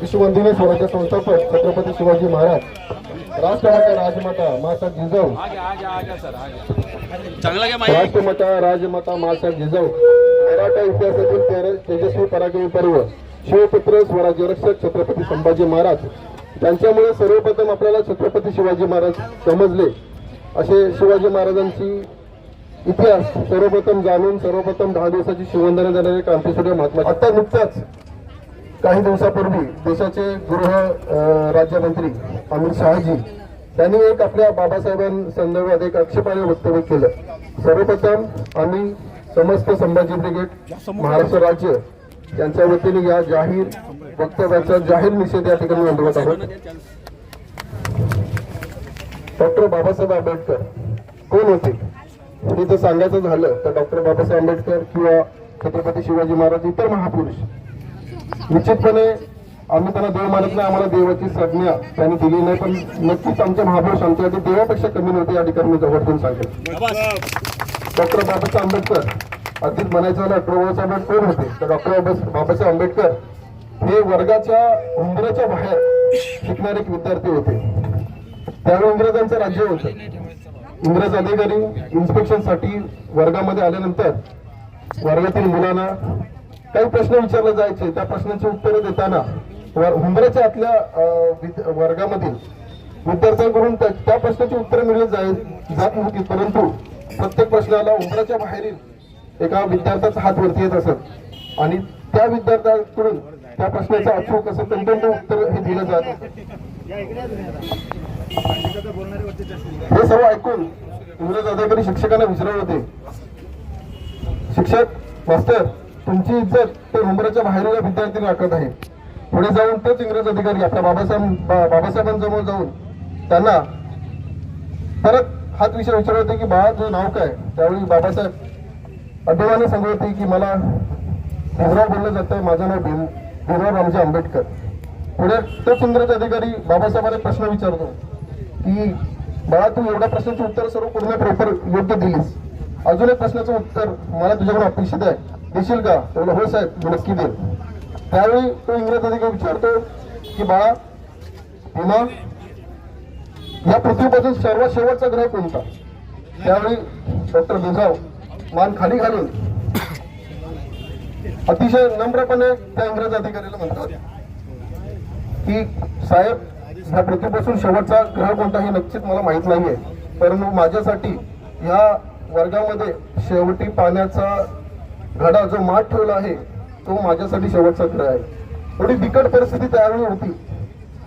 विश्ववंदिनी स्वराज्य संस्थापक छत्रपती शिवाजी महाराज राष्ट्रमाता राजमाता माता जिजाऊ राष्ट्रमाता राजमाता माता जिजाऊ मराठा इतिहासातील तेजस्वी पराक्रमी पर्व शिवपुत्र स्वराज्य रक्षक छत्रपती संभाजी महाराज. त्यांच्यामुळे सर्वप्रथम आपल्याला छत्रपती शिवाजी महाराज समजले. असे शिवाजी महाराजांची इतिहास सर्वप्रथम जाणून सर्वप्रथम दहा दिवसाची शिवंदना देणारे क्रांतीसूर्य महात्मा आता नुकताच काही दिवसापूर्वी देशाचे गृह राज्यमंत्री अमित शहाजी त्यांनी एक आपल्या बाबासाहेबांसंदर्भात एक आक्षेपार्ह वक्तव्य केलं. सर्वप्रथम आम्ही समस्त संभाजी ब्रिगेड महाराष्ट्र राज्य यांच्या वतीने या जाहीर वक्तव्याचा जाहीर निषेध या ठिकाणी नोंदवत आहोत. डॉक्टर बाबासाहेब आंबेडकर कोण होते? हे जर सांगायचं झालं तर डॉक्टर बाबासाहेब आंबेडकर किंवा छत्रपती शिवाजी महाराज इतर महापुरुष निश्चितपणे आम्ही त्यांना देव मानत नाही आम्हाला देवाची संज्ञा त्यांनी दिली नाही पण नक्कीच आमच्या महापुरुष आमच्या देवापेक्षा कमी नव्हते या ठिकाणी मी जवळून सांगेल डॉक्टर बाबासाहेब आंबेडकर अगदीच म्हणायचं झालं डॉक्टर बाबासाहेब आंबेडकर कोण होते? तर डॉक्टर बाबासाहेब आंबेडकर हे वर्गाच्या उंबऱ्याच्या बाहेर शिकणारे एक विद्यार्थी होते. त्यावेळी इंग्रजांचं राज्य होतं. इंग्रज अधिकारी इन्स्पेक्शनसाठी वर्गामध्ये आल्यानंतर वर्गातील मुलांना काही प्रश्न विचारले जायचे त्या प्रश्नांची उत्तरं देताना हुंबऱ्याच्या आतल्या वर्गामधील विद्यार्थ्यांकडून त्या प्रश्नाची उत्तरं मिळली जाय जात नव्हती. परंतु प्रत्येक प्रश्नाला उंबराच्या बाहेरील एका विद्यार्थ्याचा हात वरती येत असत. आणि त्या विद्यार्थ्याकडून त्या प्रश्नाचं अचूक असं तंतंत उत्तर हे दिलं जात हे सर्व ऐकून इंग्रज अधिकारी शिक्षकांना विचारत होते शिक्षक मास्टर तुमची इज्जत ते उंबराच्या बाहेरील विद्यार्थी राखत आहे. पुढे जाऊन तेच इंग्रज अधिकारी आपल्या बाबासाहेब बाबासाहेबांसमोर बाबासाहेबांजवळ जाऊन त्यांना परत हाच विषय विचारत होते की बाळा तुझं नाव काय? त्यावेळी बाबासाहेब अभिमाने सांगत होते की मला भीमराव बोललं जातं माझं नाव भीम भीमराव रामजी आंबेडकर. पुढे तोच इंग्रज अधिकारी बाबासाहेबांना प्रश्न विचारतो की बाळा तू एवढ्या प्रश्नाचं उत्तर सर्व पूर्ण प्रॉपर योग्य दिलीस. अजून एक प्रश्नाचं उत्तर मला तुझ्याकडून अपेक्षित आहे. देशील का? तो हो साहेब मी नक्की देईल. त्यावेळी तो इंग्रज अधिकारी विचारतो की बाळा पुन्हा या पृथ्वीपासून सर्वात शेवटचा ग्रह कोणता? त्यावेळी डॉक्टर भीमराव मान खाली घालून अतिशय नम्रपणे त्या इंग्रज अधिकाऱ्याला म्हणतात की साहेब ह्या पृथ्वीपासून शेवटचा ग्रह कोणता हे नक्कीच मला माहीत नाहीये. परंतु माझ्यासाठी ह्या वर्गामध्ये शेवटी पाण्याचा घडा जो मात ठेवला आहे तो माझ्यासाठी शेवटचा खेळ आहे. थोडी बिकट परिस्थिती तयार होती.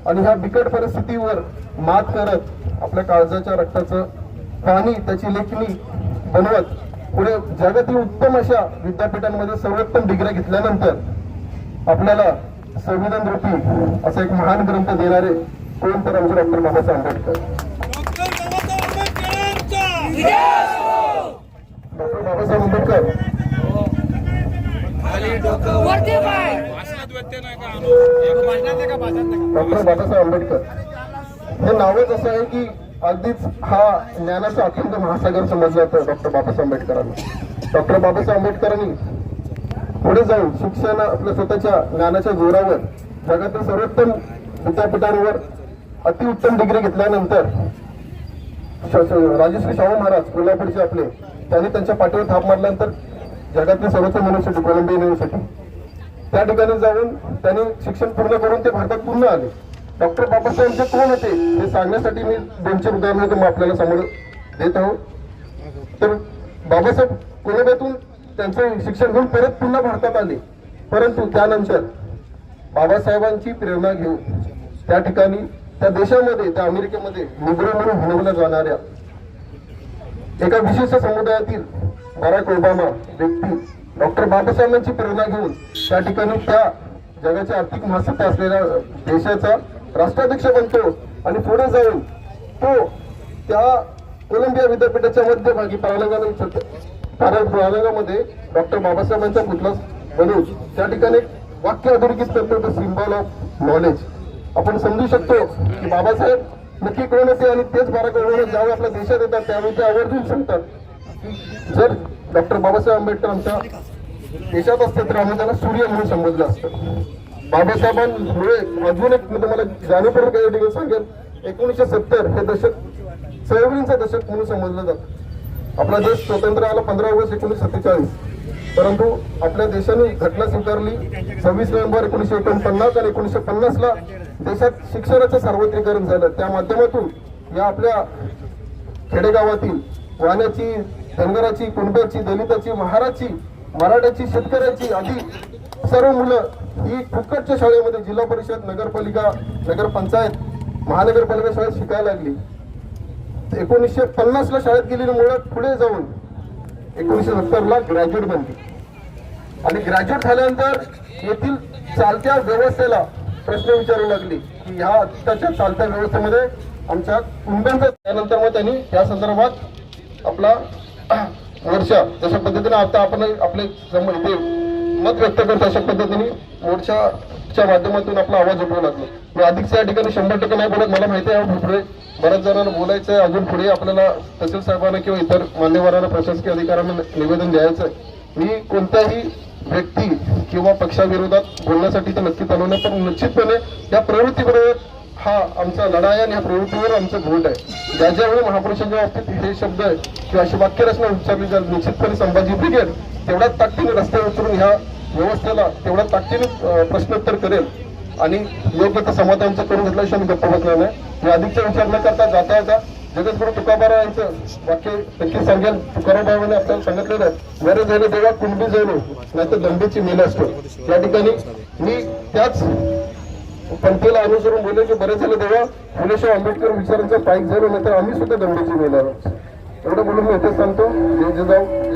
आणि ह्या बिकट परिस्थितीवर मात करत आपल्या काळजाच्या रक्ताचं पाणी त्याची लेखणी बनवत पुढे जगातील उत्तम अशा विद्यापीठांमध्ये सर्वोत्तम डिग्र्या घेतल्यानंतर आपल्याला संविधान रूपी असा एक महान ग्रंथ देणारे कोण तर आमचे डॉक्टर बाबासाहेब आंबेडकर. डॉक्टर बाबासाहेब आंबेडकर! वरती पाय. डॉक्टर बाबासाहेब आंबेडकर. हे नावच असं आहे की अगदीच हा ज्ञानाचा अखंड महासागर समजला जातं डॉक्टर बाबासाहेब आंबेडकरांनी. डॉक्टर बाबासाहेब आंबेडकरांनी पुढे जाऊन शिक्षण आपल्या स्वतःच्या ज्ञानाच्या जोरावर जगातील सर्वोत्तम विद्यापीठांवर अतिउत्तम डिग्री घेतल्यानंतर राजश्री शाहू महाराज कोल्हापूरचे आपले त्यांनी त्यांच्या पाठीवर थाप मारल्यानंतर जगातल्या सर्वोच्च युनिव्हर्सिटी कोलंबिया युनिव्हर्सिटी त्या ठिकाणी जाऊन त्यांनी शिक्षण पूर्ण करून ते भारतात पूर्ण आले. डॉक्टर बाबासाहेब जे कोण होते? हे सांगण्यासाठी मी दोन चार उदाहरणं तुम्ही आपल्याला समोर देत आहोत. तर बाबासाहेब कोलंबियातून त्यांचं शिक्षण घेऊन परत पुन्हा भारतात आले. परंतु त्यानंतर बाबासाहेबांची प्रेरणा घेऊन त्या ठिकाणी त्या देशामध्ये त्या अमेरिकेमध्ये निग्रो म्हणून हिणवल्या जाणाऱ्या एका विशिष्ट समुदायातील बराक ओबामा व्यक्ती डॉक्टर बाबासाहेबांची प्रेरणा घेऊन त्या ठिकाणी त्या जगाच्या आर्थिक महासत्ता असलेल्या देशाचा राष्ट्राध्यक्ष बनतो आणि पुढे जाऊन तो त्या कोलंबिया विद्यापीठाच्या मध्यभागी पारलंगा डॉक्टर बाबासाहेबांचा पुतला बनवून त्या ठिकाणी वाक्य अधोरेखित करतो द सिम्बॉल ऑफ नॉलेज. आपण समजू शकतो की बाबासाहेब नक्की कोण होते आणि तेच बारा करोड ज्यावेळी आपल्या देशात येतात त्यावेळी ते आवर्जून सांगतात. जर डॉक्टर बाबासाहेब आंबेडकर आमच्या देशात असते तर आम्ही त्यांना सूर्य म्हणून संबोधलं असतं. बाबासाहेबांमुळे अजून एक मी तुम्हाला जाणीवपूर्वक या ठिकाणी सांगेन एकोणीसशे सत्तर हे दशक चळवळींचं दशक म्हणून समजलं जातं. आपला देश स्वतंत्र आला पंधरा ऑगस्ट एकोणीसशे सत्तेचाळीस. परंतु आपल्या देशाने घटना स्वीकारली. सव्वीस नोव्हेंबर एकोणीसशे एकोणपन्नास आणि एकोणीसशे पन्नासला देशात शिक्षणाचं सार्वत्रिकरण झालं. त्या माध्यमातून या आपल्या खेडेगावातील वाण्याची धनगराची कुणब्याची दलिताची महाराची मराठ्याची शेतकऱ्याची आदी सर्व मुलं ही फुकटच्या शाळेमध्ये जिल्हा परिषद नगरपालिका नगरपंचायत महानगरपालिका शाळेत शिकायला लागली. एकोणीसशे पन्नास ला शाळेत गेलेली मुलं पुढे जाऊन एकोणीसशे सत्तर ला ग्रॅज्युएट बनली. आणि ग्रॅज्युएट झाल्यानंतर येथील चालत्या व्यवस्थेला प्रश्न विचारू लागले की ह्या आत्ताच्या चालत्या व्यवस्थेमध्ये आमच्या कुंड्यांचा त्यानंतर मग त्यांनी या संदर्भात आपला मोर्चा जशा पद्धतीने आता आपण आपले सम- इथे मत व्यक्त करतो अशा पद्धतीने मोर्चाच्या माध्यमातून आपला आवाज उठवू लागलो. मी अधिकच्या या ठिकाणी शंभर टक्के नाही बोलत मला माहिती आहे पुढे बऱ्याच जणांना बोलायचं आहे अजून पुढे आपल्याला तहसील साहेबांना किंवा इतर मान्यवरांना प्रशासकीय अधिकाऱ्यांना निवेदन द्यायचं आहे मी कोणत्याही व्यक्ती किंवा पक्षाविरोधात बोलण्यासाठी तर नक्कीच आलो नाही पण निश्चितपणे या प्रवृत्तीबरोबर हा आमचा लढा आहे आणि ह्या प्रवृत्तीवर आमचं घोट आहे. ज्या ज्यावेळी महापुरुषांच्या बाबतीत हे शब्द आहे किंवा अशी वाक्यरचना उच्चारली जाईल निश्चितपणे संभाजी ब्रिगेड तेवढ्याच ताकदीने रस्त्यावर उतरून ह्या व्यवस्थेला तेवढ्या ताकदीने प्रश्नोत्तर करेल. आणि योग्य तर समाधानचं करून घेतल्याशिवाय मी गप्प बसणार नाही. मी अधिकचा विचार न करता जाता येता जगद्गुरु तुकाबारा यांचं वाक्य नक्की सांगेल. तुकाराम बाबांनी आपल्याला सांगितलेलं आहे बरे झाले तेव्हा कुंडी जाईल हो. नाही तर दंडीची मेल असतो. या ठिकाणी मी त्याच पंथेला अनुसरून बोलले की झाले तेव्हा फुलेशाह आंबेडकर विचारांचा पाईक झालो नाही तर आम्ही सुद्धा दंडीची मिळणार एवढं बोलून मी इथेच सांगतो जय जय जाऊ